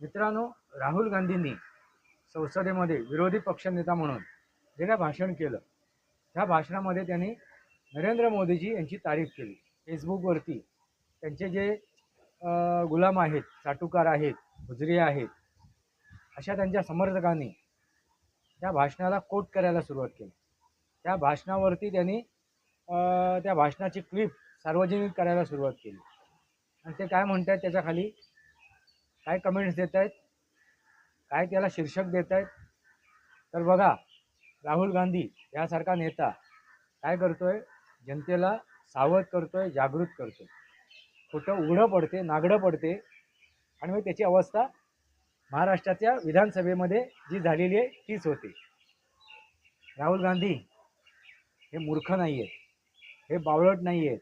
मित्रांनो राहुल गांधींनी संसदेमध्ये विरोधी पक्षनेता म्हणून जे काय भाषण केलं त्या भाषणामध्ये त्यांनी नरेंद्र मोदीजी यांची तारीफ केली. फेसबुकवरती त्यांचे जे गुलाम आहेत चाटुकार आहेत हुजरे आहेत अशा त्यांच्या समर्थकांनी त्या भाषणाला कोट करायला सुरुवात केली. त्या भाषणावरती त्यांनी त्या भाषणाची क्लिप सार्वजनिक करायला सुरुवात केली. आणि ते काय म्हणतात त्याच्याखाली काय कमेंट्स देत आहेत? काय त्याला शीर्षक देत आहेत? तर बघा राहुल गांधी यासारखा नेता काय करतोय? जनतेला सावध करतोय जागृत करतोय. खोटं उघडं पडते नागडं पडते. आणि मग त्याची अवस्था महाराष्ट्राच्या विधानसभेमध्ये जी झालेली आहे तीच होती. राहुल गांधी हे मूर्ख नाही आहेत हे बावळट नाही आहेत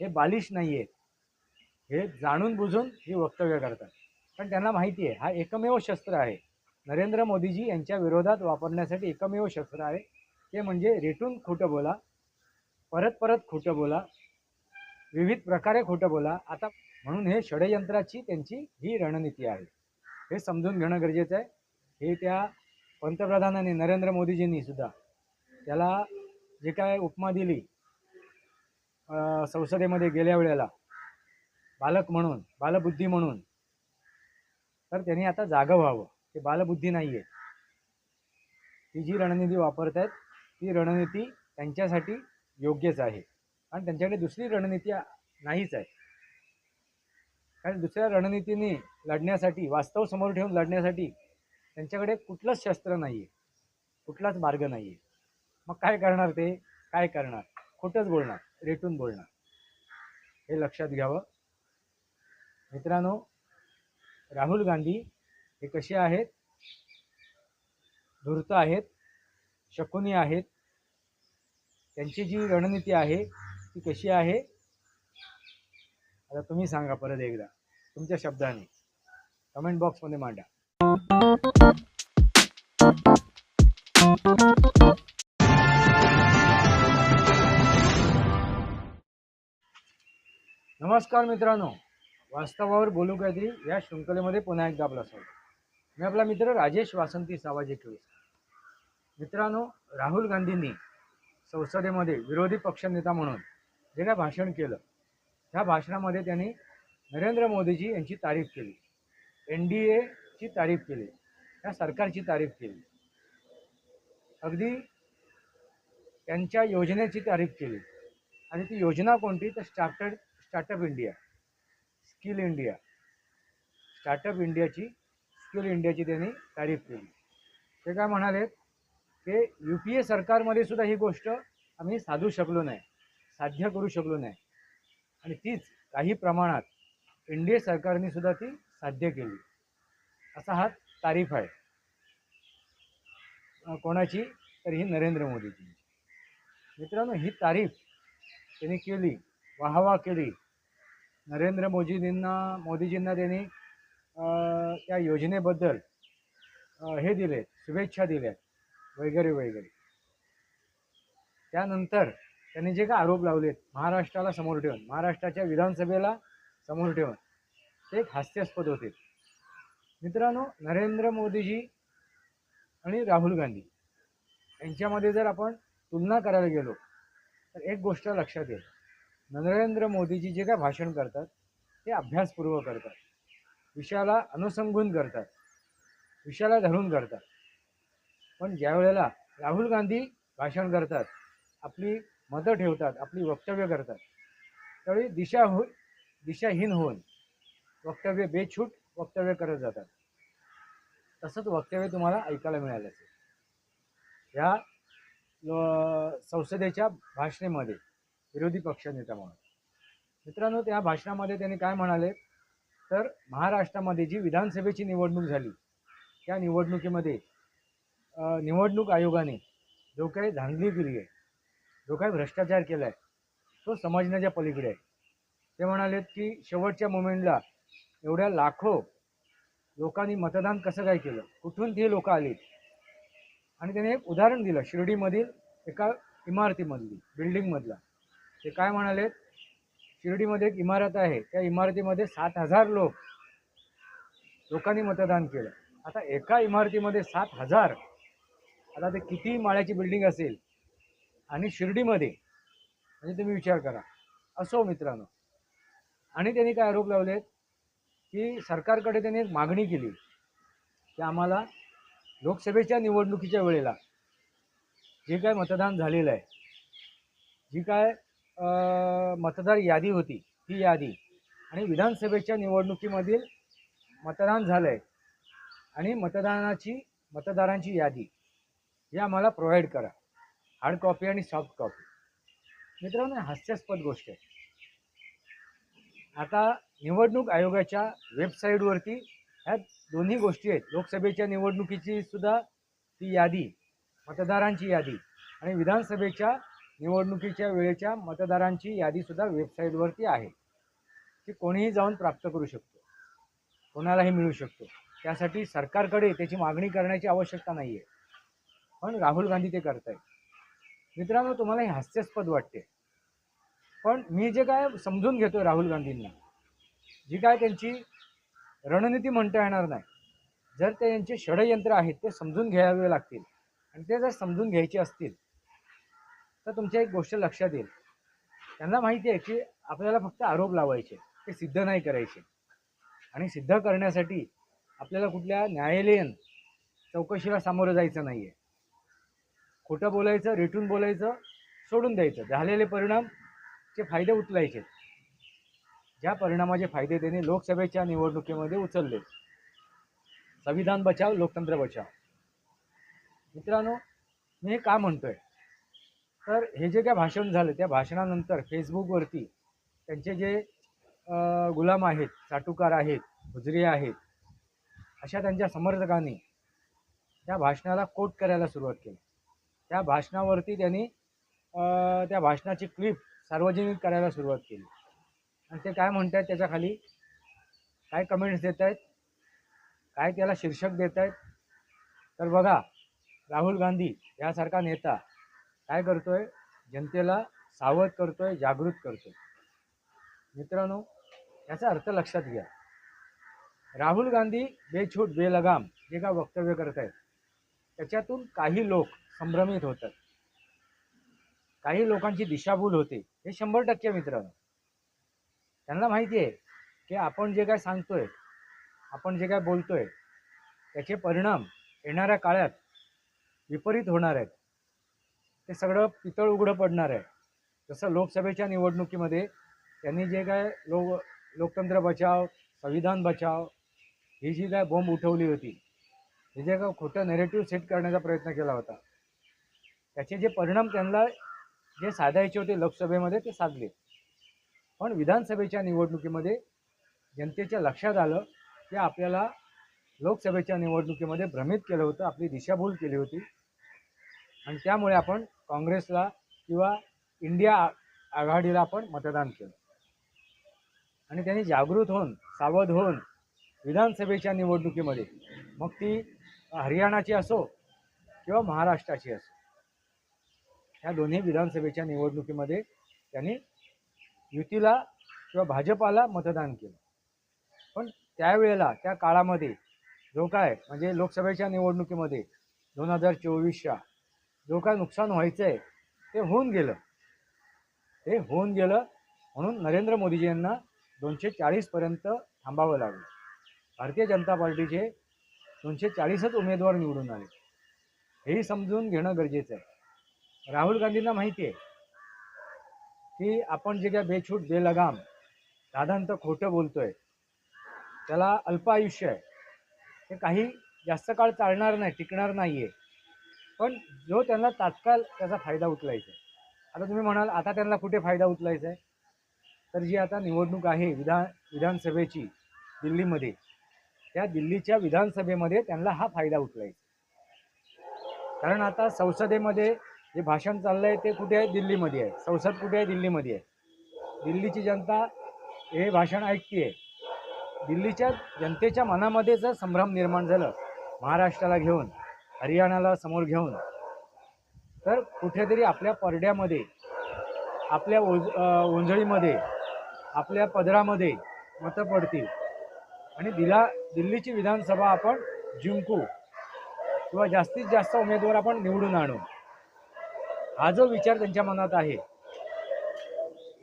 हे बालिश नाही आहेत हे जाणून बुजून ही वक्तव्य करतात. पण त्यांना माहिती आहे हा एकमेव शस्त्र आहे. नरेंद्र मोदीजी यांच्या विरोधात वापरण्यासाठी एकमेव शस्त्र आहे. ते म्हणजे रेटून खोटं बोला परत परत खोटं बोला विविध प्रकारे खोटं बोला. आता म्हणून हे षडयंत्राची त्यांची ही रणनीती आहे. हे समजून घेणं गरजेचं आहे. हे त्या पंतप्रधानांनी नरेंद्र मोदीजींनी सुद्धा त्याला जे काय उपमा दिली संसदेमध्ये गेल्या वेळेला बालक म्हणून बालबुद्धी म्हणून. तर त्यांनी आता जागं व्हावं. ते बालबुद्धी नाही आहे ती जी रणनीती वापरत आहेत ती रणनीती त्यांच्यासाठी योग्यच आहे. आणि त्यांच्याकडे दुसरी रणनीती नाहीच आहे. कारण दुसऱ्या रणनीतीने लढण्यासाठी वास्तव समोर ठेवून लढण्यासाठी त्यांच्याकडे कुठलंच शस्त्र नाही आहे कुठलाच मार्ग नाही आहे मग काय करणार ते? काय करणार? खोटंच बोलणार रेटून बोलणार. हे लक्षात घ्यावं. मित्रांनो राहुल गांधी हे कसे आहेत? धूर्त आहेत शकुनी आहेत. त्यांची जी रणनीती आहे ती कशी आहे? आता तुम्ही सांगा परत एकदा. तुमच्या शब्दाने. कमेंट बॉक्समध्ये मांडा. नमस्कार मित्रांनो. वास्तवावर बोलू काहीतरी या शृंखलेमध्ये पुन्हा एकदा आपला स्वागत. मी आपला मित्र राजेश वासंती सावाजी केळी मित्रांनो राहुल गांधींनी संसदेमध्ये विरोधी पक्षनेता म्हणून जे काय भाषण केलं त्या भाषणामध्ये त्यांनी नरेंद्र मोदीजी यांची तारीफ केली एन डी एची तारीफ केली या सरकारची तारीफ केली. अगदी त्यांच्या योजनेची तारीफ केली. आणि ती योजना कोणती? तर started startup India skill India. Startup इंडियाची स्किल इंडियाची त्यांनी तारीफ केली. ते काय म्हणाले ते यू पी ए सरकारमध्ये सुद्धा ही गोष्ट आम्ही साधू शकलो नाही साध्य करू शकलो नाही. आणि तीच काही प्रमाणात एन डी ए सरकारने सुद्धा ती साध्य केली. असा हा तारीफ आहे. कोणाची? तर ही नरेंद्र मोदीची मित्रांनो ही तारीफ त्यांनी केली वाहवा केली. नरेंद्र मोदीजींना मोदीजींना त्यांनी या त्या योजनेबद्दल हे दिले शुभेच्छा दिल्या वगैरे वगैरे. त्यानंतर त्यांनी जे काय आरोप लावलेत महाराष्ट्राला समोर ठेवून महाराष्ट्राच्या विधानसभेला समोर ठेवून ते एक हास्यास्पद होते. मित्रांनो नरेंद्र मोदीजी आणि राहुल गांधी यांच्यामध्ये जर आपण तुलना करायला गेलो तर एक गोष्ट लक्षात येईल. नरेंद्र मोदीजी जे काय भाषण करतात ते अभ्यासपूर्वक करतात. विषयाला अनुसंगून करतात. विषयाला धरून करतात. पण ज्या वेळेला राहुल गांधी भाषण करतात आपली मतं ठेवतात आपली वक्तव्य करतात त्यावेळी दिशा हो दिशाहीन होऊन वक्तव्य बेछूट वक्तव्य करत जातात. तसंच वक्तव्य तुम्हाला ऐकायला मिळालं असेल ह्या संसदेच्या भाषणेमध्ये विरोधी पक्षनेता म्हणून. मित्रांनो त्या भाषणामध्ये त्यांनी काय म्हणाले? तर महाराष्ट्रामध्ये जी विधानसभेची निवडणूक झाली त्या निवडणुकीमध्ये निवडणूक आयोगाने जो काही धांदली केली आहे जो काही भ्रष्टाचार केला आहे तो समजण्याच्या पलीकडे आहे. ते म्हणालेत की शेवटच्या मोमेंटला एवढ्या लाखो लोकांनी मतदान कसं काय केलं? कुठून ती लोकं आली आणि त्याने एक उदाहरण दिलं शिर्डीमधील एका इमारतीमधली बिल्डिंगमधला. ते काय म्हणाले शिर्डीमध्ये एक इमारत आहे. त्या इमारतीमध्ये सात हजार लोक लोकांनी मतदान केलं. आता एका इमारतीमध्ये सात हजार. आता ते किती माळ्याची बिल्डिंग असेल? आणि शिर्डीमध्ये म्हणजे तुम्ही विचार करा. असो मित्रांनो. आणि त्यांनी काय आरोप लावलेत? की सरकारकडे त्यांनी एक मागणी केली. की आम्हाला लोकसभेच्या निवडणुकीच्या वेळेला जे काय मतदान झालेलं आहे जी काय मतदार यादी होती ती यादी. आणि विधानसभेच्या निवडणुकीमधील मतदान झालं आहे आणि मतदानाची मतदारांची यादी ही आम्हाला प्रोव्हाइड करा. हार्ड कॉपी आणि सॉफ्ट कॉपी मित्रांनो हास्यास्पद गोष्ट आहे. आता निवडणूक आयोगाच्या वेबसाईटवरती ह्या दोन्ही गोष्टी आहेत. लोकसभेच्या निवडणुकीची सुद्धा ती यादी मतदारांची यादी आणि विधानसभेच्या निवडणुकीच्या वेळेच्या मतदारांची यादीसुद्धा वेबसाईटवरती आहे. ती कोणीही जाऊन प्राप्त करू शकतो. कोणालाही मिळू शकतो. त्यासाठी सरकारकडे त्याची मागणी करण्याची आवश्यकता नाही आहे पण राहुल गांधी ते करत आहेत मित्रांनो तुम्हाला हे हास्यास्पद वाटते. पण मी जे काय समजून घेतो राहुल गांधींना जी काय त्यांची रणनीती म्हणता येणार नाही. जर ते यांचे षडयंत्र आहेत ते समजून घ्यावे लागतील. आणि ते जर समजून घ्यायचे असतील तर तुमच्या एक गोष्ट लक्षात येईल. त्यांना माहिती आहे की आपल्याला फक्त आरोप लावायचे ते सिद्ध नाही करायचे. आणि सिद्ध करण्यासाठी आपल्याला कुठल्या न्यायालयीन चौकशीला सामोरं जायचं नाही आहे खोटं बोलायचं रेटून बोलायचं सोडून द्यायचं. झालेले परिणाम चे फायदे उचलायचे. ज्या परिणामाचे फायदे त्यांनी लोकसभेच्या निवडणुकीमध्ये उचलले. संविधान बचाव लोकतंत्र बचाव. मित्रांनो मी हे का म्हणतोय? तर हे जे काय भाषण झालं त्या भाषणानंतर फेसबुकवरती त्यांचे जे गुलाम आहेत चाटुकार आहेत हुजरी आहेत अशा त्यांच्या समर्थकांनी त्या भाषणाला कोट करायला सुरुवात केली. त्या भाषणावरती त्यांनी त्या भाषणाची क्लिप सार्वजनिक करायला सुरुवात केली. आणि ते काय म्हणत आहेत त्याच्याखाली काय कमेंट्स देत आहेत काय त्याला शीर्षक देत आहेत तर बघा राहुल गांधी यासारखा नेता काय करतोय? जनतेला सावध करतोय जागृत करतोय. मित्रांनो याचा अर्थ लक्षात घ्या. राहुल गांधी बेछूट बेलगाम जे काय वक्तव्य करत आहेत त्याच्यातून काही लोक संभ्रमित होतात. काही लोकांची दिशाभूल होते. हे शंभर टक्के मित्रांनो. त्यांना माहिती आहे की आपण जे काय सांगतोय आपण जे काय बोलतोय त्याचे परिणाम येणाऱ्या काळात विपरीत होणार आहेत. ते सगळं पितळ उघडं पडणार आहे. जसं लोकसभेच्या निवडणुकीमध्ये त्यांनी जे काय लोक लोकतंत्र बचाव संविधान बचाव ही जी काय बॉम्ब उठवली होती हे जे काय खोटं नेरेटिव्ह सेट करण्याचा प्रयत्न केला होता त्याचे जे परिणाम त्यांना जे साधायचे होते लोकसभेमध्ये ते साधले. पण विधानसभेच्या निवडणुकीमध्ये जनतेच्या लक्षात आलं की आपल्याला लोकसभेच्या निवडणुकीमध्ये भ्रमित केलं होतं आपली दिशाभूल केली होती. आणि त्यामुळे आपण काँग्रेसला किंवा इंडिया आघाडीला आपण मतदान केलं. आणि त्यांनी जागृत होऊन सावध होऊन विधानसभेच्या निवडणुकीमध्ये मग ती हरियाणाची असो किंवा महाराष्ट्राची असो ह्या दोन्ही विधानसभेच्या निवडणुकीमध्ये त्यांनी युतीला किंवा भाजपाला मतदान केलं. पण त्यावेळेला त्या काळामध्ये जो काय म्हणजे लोकसभेच्या निवडणुकीमध्ये दोन हजार चोवीसच्या जो काय नुकसान व्हायचं आहे ते होऊन गेलं. ते होऊन गेलं म्हणून नरेंद्र मोदीजी यांना दोनशे चाळीसपर्यंत थांबावं लागलं. भारतीय जनता पार्टीचे दोनशे चाळीसच उमेदवार निवडून आले. हेही समजून घेणं गरजेचं आहे. राहुल गांधींना माहिती आहे की आपण जे काय बेछूट बेलगाम साधारणत खोटं बोलतोय त्याला अल्प आयुष्य आहे. ते काही जास्त काळ चालणार नाही टिकणार नाही आहे पण जो त्यांना तात्काळ त्याचा फायदा उचलायचा आहे. आता तुम्ही म्हणाल आता त्यांना कुठे फायदा उचलायचा आहे? तर जी आता निवडणूक आहे विधान विधानसभेची दिल्लीमध्ये त्या दिल्लीच्या विधानसभेमध्ये त्यांना हा फायदा उचलायचा कारण आता संसदेमध्ये जे भाषण चाललं आहे ते कुठे आहे? दिल्लीमध्ये आहे. संसद कुठे आहे? दिल्लीमध्ये आहे. दिल्लीची जनता हे भाषण ऐकते दिल्लीच्या जनतेच्या मनामध्ये जर संभ्रम निर्माण झालं महाराष्ट्राला घेऊन हरियाणाला समोर घेऊन तर कुठेतरी आपल्या परड्यामध्ये आपल्या ओज ओंजळीमध्ये आपल्या पदरामध्ये मतं पडतील. आणि दिला दिल्लीची विधानसभा आपण जिंकू किंवा जास्तीत जास्त उमेदवार आपण निवडून आणू. हा जो विचार त्यांच्या मनात आहे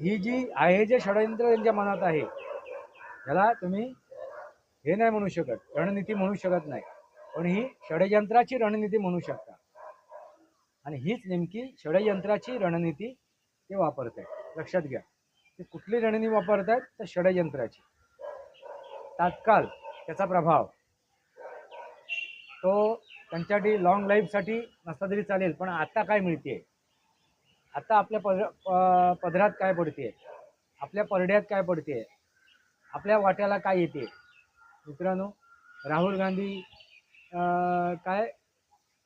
ही जी आहे जे षडयंत्र त्यांच्या मनात आहे त्याला तुम्ही हे नाही म्हणू शकत रणनीती म्हणू शकत नाही. पण ही षडयंत्राची रणनीती म्हणू शकता. आणि हीच नेमकी षडयंत्राची रणनीती ते वापरत आहेत लक्षात घ्या. ते कुठली रणनीती वापरत आहेत तर षडयंत्राची. तात्काळ त्याचा प्रभाव. तो त्यांच्यासाठी लॉंग लाईफसाठी नसला तरी चालेल पण आता काय मिळते आता आपल्या पद पदरात काय पडते आपल्या परड्यात काय पडते आपल्या वाट्याला काय येते? मित्रांनो राहुल गांधी काय?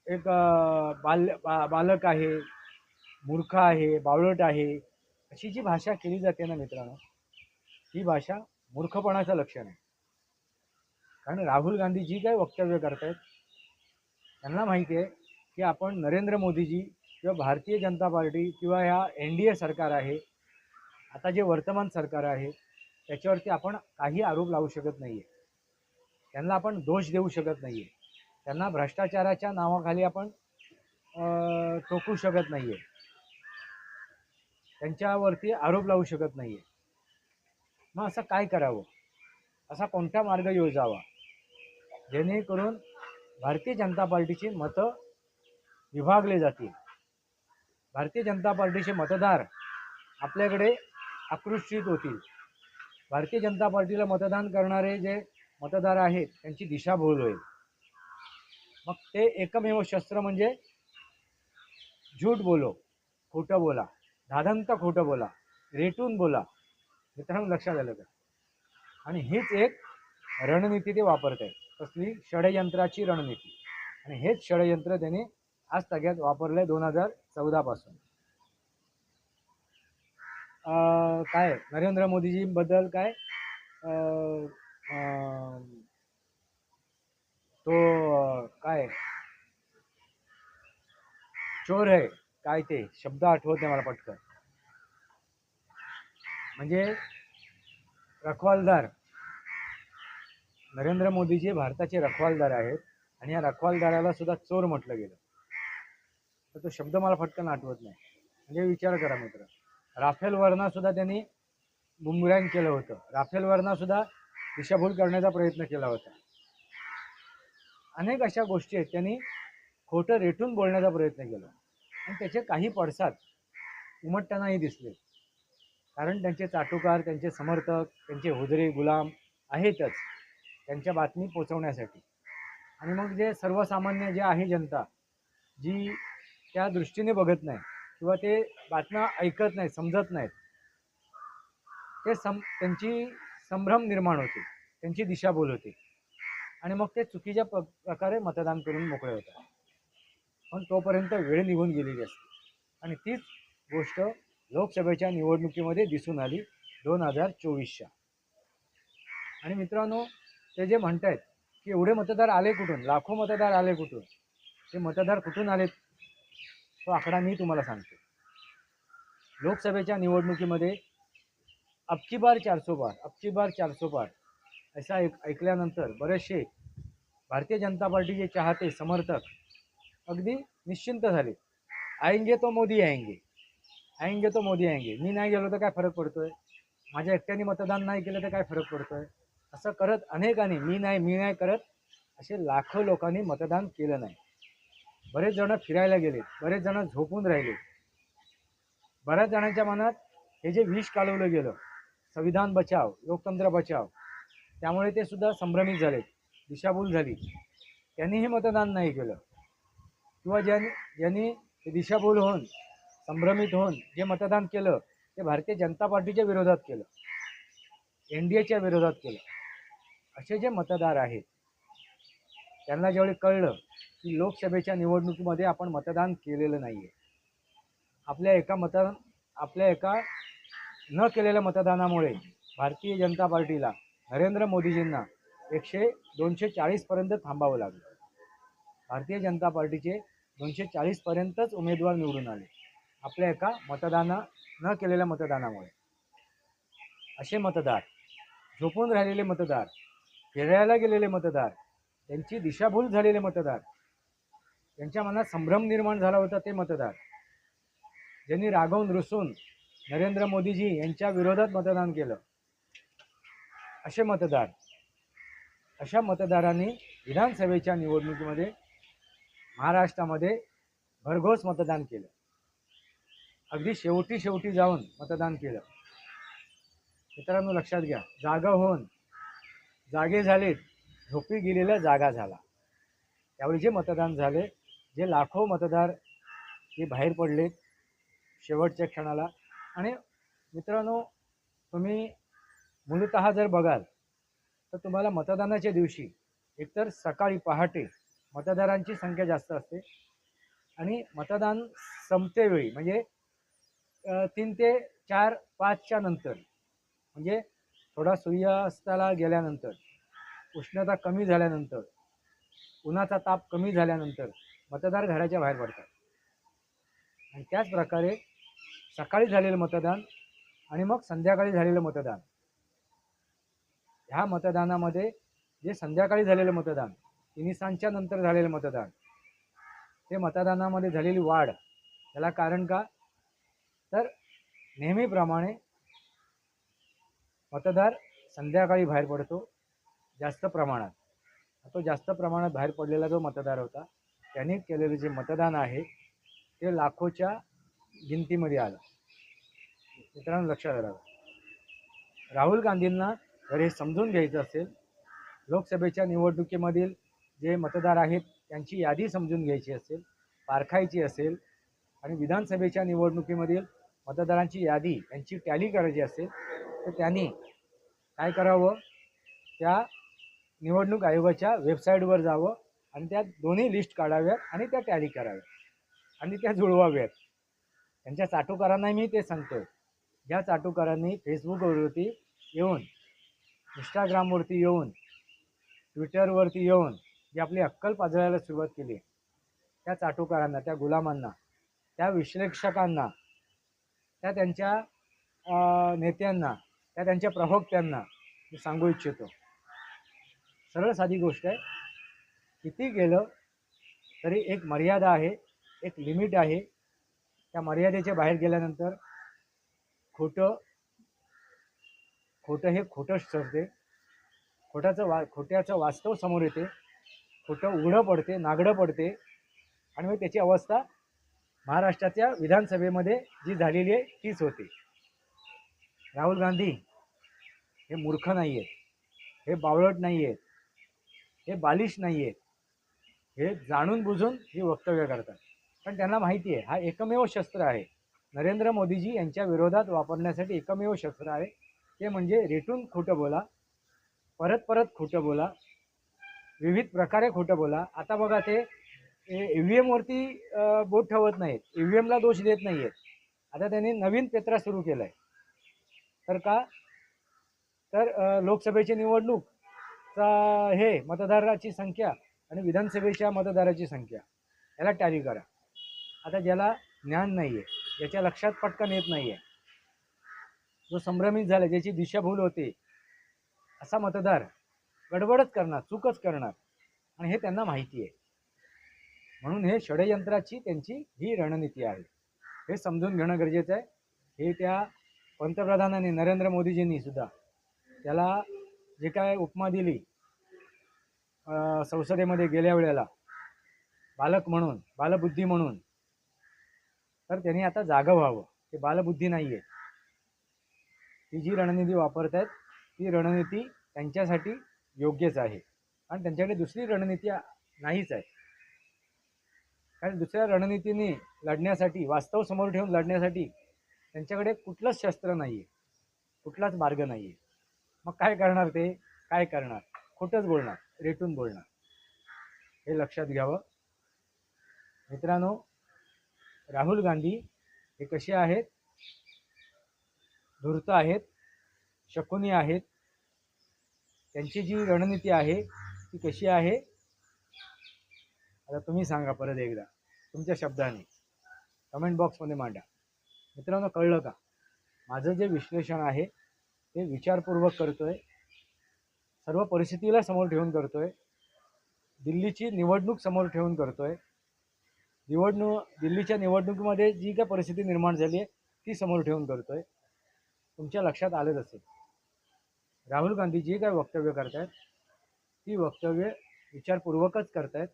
एक बाल्य बाल बा बालक आहे मूर्ख आहे बावळट आहे अशी जी भाषा केली जाते ना मित्रांनो ही भाषा मूर्खपणाचं लक्षण आहे. कारण राहुल गांधी जी काय वक्तव्य करतायत? त्यांना माहिती आहे की आपण नरेंद्र मोदीजी किंवा भारतीय जनता पार्टी किंवा ह्या एन डी ए सरकार आहे आता जे वर्तमान सरकार आहे त्याच्यावरती आपण काही आरोप लावू शकत नाही आहे त्यांना आपण दोष देऊ शकत नाही आहे त्यांना भ्रष्टाचाराच्या नावाखाली आपण ठोकू टोकू शकत नाही आहे त्यांच्यावरती आरोप लावू शकत नाही आहे मग असं काय करावं? असा कोणता मार्ग योजावा? जेणेकरून भारतीय जनता पार्टीची मतं विभागले जातील. भारतीय जनता पार्टीचे मतदार आपल्याकडे आकृष्टित होतील. भारतीय जनता पार्टीला मतदान करणारे जे मतदार आहेत त्यांची दिशाभूल होईल. मग ते एकमेव शस्त्र म्हणजे झूट बोलो खोटं बोला धादंत खोटं बोला रेटून बोला. मित्रांनो लक्षात आलं का? आणि हीच एक रणनीती ते वापरत आहेत कसली? षडयंत्राची रणनीती. आणि हेच षडयंत्र त्यांनी आज सगळ्यात वापरलंय दोन हजार चौदापासून काय? नरेंद्र मोदीजींबद्दल काय? तो काय? चोर आहे. काय ते? शब्द आठवत नाही मला पटकन. म्हणजे रखवालदार. नरेंद्र मोदीजी भारताचे रखवालदार आहेत आणि या रखवालदाराला सुद्धा चोर म्हटलं गेलं. तर तो शब्द मला फटकन आठवत नाही. म्हणजे विचार करा मित्र. राफेल वरना सुद्धा त्यांनी बुमरँग केलं होतं. राफेलवरना सुद्धा दिशाभूल करण्याचा प्रयत्न केला होता. अनेक अशा गोष्टी आहेत त्यांनी खोटं रेटून बोलण्याचा प्रयत्न केला. आणि त्याचे काही पडसाद उमटतानाही दिसले. कारण त्यांचे चाटुकार त्यांचे समर्थक त्यांचे हुजरे गुलाम आहेतच त्यांच्या बातमी पोचवण्यासाठी. आणि मग जे सर्वसामान्य जे आहे जनता जी त्या दृष्टीने बघत नाही किंवा ते बातम्या ऐकत नाहीत समजत नाहीत ते सम त्यांची संभ्रम निर्माण होते त्यांची दिशाभूल होते. आणि मग ते चुकीच्या प्रकारे मतदान करून मोकळे होतात. पण तोपर्यंत वेळ निघून गेलेली असते. आणि तीच गोष्ट लोकसभेच्या निवडणुकीमध्ये दिसून आली दोन हजार चोवीसच्या. आणि मित्रांनो ते जे म्हणत आहेत की एवढे मतदार आले कुठून? लाखो मतदार आले कुठून? ते मतदार कुठून आलेत? तो आकडा मी तुम्हाला सांगतो. लोकसभेच्या निवडणुकीमध्ये अबकी बार चारसो बार अबकी बार चारसो बार असं ऐक ऐकल्यानंतर बरेचसे भारतीय जनता पार्टीचे चाहते समर्थक अगदी निश्चिंत झाले. आएंगे तो मोदी आएंगे. आएंगे तो मोदी आएंगे. मी नाही गेलो तर काय फरक पडतोय? माझ्या एकट्याने मतदान नाही केलं तर काय फरक पडतोय? असं करत अनेकांनी मी नाही मी नाही करत असे लाखो लोकांनी मतदान केलं नाही. बरेच जण फिरायला गेले बरेच जण झोपून राहिले. बऱ्याच जणांच्या मनात हे जे विष कालवलं गेलं संविधान बचाव लोकतंत्र बचाव त्यामुळे ते सुद्धा संभ्रमित झाले दिशाभूल झाली. त्यांनीही मतदान नाही केलं. किंवा ज्यांनी ज्यांनी दिशाभूल होऊन संभ्रमित होऊन जे मतदान केलं ते भारतीय जनता पार्टीच्या विरोधात केलं. एन डी एच्या विरोधात केलं. असे जे मतदार आहेत त्यांना ज्यावेळी कळलं की लोकसभेच्या निवडणुकीमध्ये आपण मतदान केलेलं नाही आहे आपल्या एका मतदान आपल्या एका न केलेल्या मतदानामुळे भारतीय जनता पार्टीला नरेंद्र मोदीजींना एकशे दोनशे चाळीसपर्यंत थांबावं लागलं. भारतीय जनता पार्टीचे दोनशे चाळीसपर्यंतच उमेदवार निवडून आले. आपल्या एका मतदाना न केलेल्या मतदानामुळे. असे मतदार झोपून राहिलेले मतदार फिरायला गेलेले मतदार त्यांची दिशाभूल झालेले मतदार त्यांच्या मनात संभ्रम निर्माण झाला होता ते मतदार. ज्यांनी रागवून रुसून नरेंद्र मोदीजी यांच्या विरोधात मतदान केलं. असे मतदार अशा मतदारांनी विधानसभेच्या निवडणुकीमध्ये महाराष्ट्रामध्ये भरघोस मतदान केलं. अगदी शेवटी शेवटी जाऊन मतदान केलं. मित्रांनो लक्षात घ्या जागा होऊन जागे झालेत झोपी गेलेला जागा झाला. त्यावेळी जे मतदान झाले जे लाखो मतदार हे बाहेर पडलेत शेवटच्या क्षणाला. आणि मित्रांनो तुम्ही मूलतः जर बघाल तर तुम्हाला मतदानाच्या दिवशी एकतर सकाळी पहाटे मतदारांची संख्या जास्त असते. आणि मतदान संपतेवेळी म्हणजे तीन ते चार पाचच्या नंतर म्हणजे थोडा सूर्यास्ताला गेल्यानंतर उष्णता कमी झाल्यानंतर उन्हाचा ताप कमी झाल्यानंतर मतदार घराच्या बाहेर पडतात. आणि त्याचप्रकारे सकाळी झालेलं मतदान आणि मग संध्याकाळी झालेलं मतदान ह्या मतदानामध्ये जे संध्याकाळी झालेलं मतदान तिन्ही नंतर झालेलं मतदान ते मतदानामध्ये झालेली वाढ त्याला कारण का? तर नेहमीप्रमाणे मतदार संध्याकाळी बाहेर पडतो जास्त प्रमाणात. तो जास्त प्रमाणात बाहेर पडलेला जो मतदार होता त्याने केलेलं जे मतदान आहे ते लाखोच्या गिनतीमध्ये आलं. मित्रांनो लक्षात राहावं राहुल गांधींना जर हे समजून घ्यायचं असेल लोकसभेच्या निवडणुकीमधील जे मतदार आहेत त्यांची यादी समजून घ्यायची असेल पारखायची असेल आणि विधानसभेच्या निवडणुकीमधील मतदारांची यादी यांची टॅली करायची असेल तर त्यांनी काय करावं? त्या निवडणूक आयोगाच्या वेबसाईटवर जावं आणि त्या दोन्ही लिस्ट काढाव्यात आणि त्या टॅली कराव्यात आणि त्या जुळवाव्यात. त्यांच्या चाटोकारांनाही मी ते सांगतो ज्या चाटोकारांनी फेसबुकवरती येऊन इंस्टाग्रामवरती येऊन ट्विटरवरती येऊन जी आपली अक्कल पाजळायला सुरुवात केली त्या चाटोकारांना त्या गुलामांना त्या विश्लेषकांना त्या त्यांच्या नेत्यांना त्या त्यांच्या प्रवक्त्यांना मी सांगू इच्छितो. सरळ साधी गोष्ट आहे किती गेलं तरी एक मर्यादा आहे एक लिमिट आहे. त्या मर्यादेच्या बाहेर गेल्यानंतर खोटं खोटं हे खोटंच ठरते खोट्याचं वा खोट्याचं वास्तव समोर येते. खोटं उघडं पडते नागडं पडते. आणि मग त्याची अवस्था महाराष्ट्राच्या विधानसभेमध्ये जी झालेली आहे तीच होती. राहुल गांधी हे मूर्ख नाही आहेत हे बावळट नाही आहेत हे बालिश नाही आहेत हे जाणून बुजून ही वक्तव्य करतात. पण त्यांना माहिती आहे हा एकमेव शस्त्र आहे. नरेंद्र मोदीजी यांच्या विरोधात वापरण्यासाठी एकमेव शस्त्र आहे. ते म्हणजे रेटून खोटं बोला परत परत खोटं बोला विविध प्रकारे खोटं बोला. आता बघा ते ई व्ही एमवरती बोट ठेवत नाहीत. ई व्ही एमला दोष देत नाही आहेत आता त्यांनी नवीन पेत्रा सुरू केलाय. आहे तर का? तर लोकसभेची निवडणूक हे मतदाराची संख्या आणि विधानसभेच्या मतदाराची संख्या याला टॅली करा. आता ज्याला ज्ञान नाही आहे ज्याच्या लक्षात पटकन येत नाही आहे जो संभ्रमित झाला ज्याची दिशाभूल होते असा मतदार गडबडच करणार चूकच करणार. आणि हे त्यांना माहिती आहे. म्हणून हे षडयंत्राची त्यांची ही रणनीती आहे. हे समजून घेणं गरजेचं आहे. हे त्या पंतप्रधानांनी नरेंद्र मोदीजींनी सुद्धा त्याला जे काय उपमा दिली संसदेमध्ये गेल्या वेळेला बालक म्हणून बालबुद्धी म्हणून तर त्यांनी आता जागं व्हावं. ते बालबुद्धी नाही आहे ती जी रणनीती वापरत आहेत ती रणनीती त्यांच्यासाठी योग्यच आहे. आणि त्यांच्याकडे दुसरी रणनीती नाहीच आहे. कारण दुसऱ्या रणनीतीने लढण्यासाठी वास्तव समोर ठेवून लढण्यासाठी त्यांच्याकडे कुठलंच शस्त्र नाही आहे कुठलाच मार्ग नाही आहे मग काय करणार ते? काय करणार? खोटंच बोलणार रेटून बोलणार. हे लक्षात घ्यावं. मित्रांनो राहुल गांधी हे कसे आहेत? धूर्त आहेत शकुनी आहेत. त्यांची जी रणनीती आहे ती कशी आहे? आता तुम्ही सांगा परत एकदा. तुमच्या शब्दाने. कमेंट बॉक्समध्ये मांडा. मित्रांनो कळलं का? माझं जे विश्लेषण आहे ते विचारपूर्वक करतोय. सर्व परिस्थितीला समोर ठेवून करतोय. दिल्लीची निवडणूक समोर ठेवून करतोय. निवडणूक दिल्लीच्या निवडणुकीमध्ये जी काय परिस्थिती निर्माण झाली आहे ती समोर ठेवून करतोय. तुमच्या लक्षात आलंच असेल. राहुल गांधी जी काय वक्तव्य करतायत? ती वक्तव्य विचारपूर्वकच करतायत.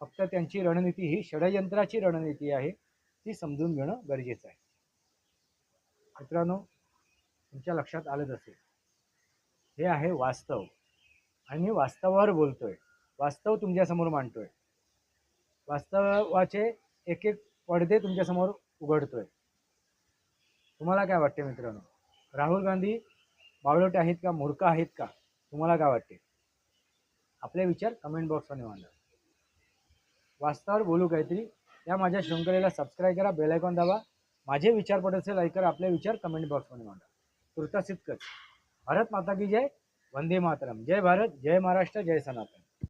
फक्त त्यांची रणनीती ही षडयंत्राची रणनीती आहे ती समजून घेणं गरजेचं आहे. मित्रांनो तुमच्या लक्षात आलंच असेल. हे आहे वास्तव. आणि मी वास्तवावर बोलतोय. वास्तव तुमच्यासमोर मांडतोय. वास्तवाचे एक एक पडदे तुमच्यासमोर उघडतोय. तुम्हाला काय वाटते मित्रांनो? राहुल गांधी बावळट आहेत का? मूर्ख आहेत का? तुम्हाला काय वाटते? आपले विचार कमेंट बॉक्समध्ये मांडा. वास्तवावर बोलू काहीतरी. या माझ्या शृंखलेला सबस्क्राईब करा बेल आयकॉन दाबा. माझे विचार पडत असेल ऐकर करा. आपले विचार कमेंट बॉक्समध्ये मांडा. तुर्तास इतकंच. भारत माता की जय. वंदे मातरम. जय भारत जय महाराष्ट्र जय सनातन.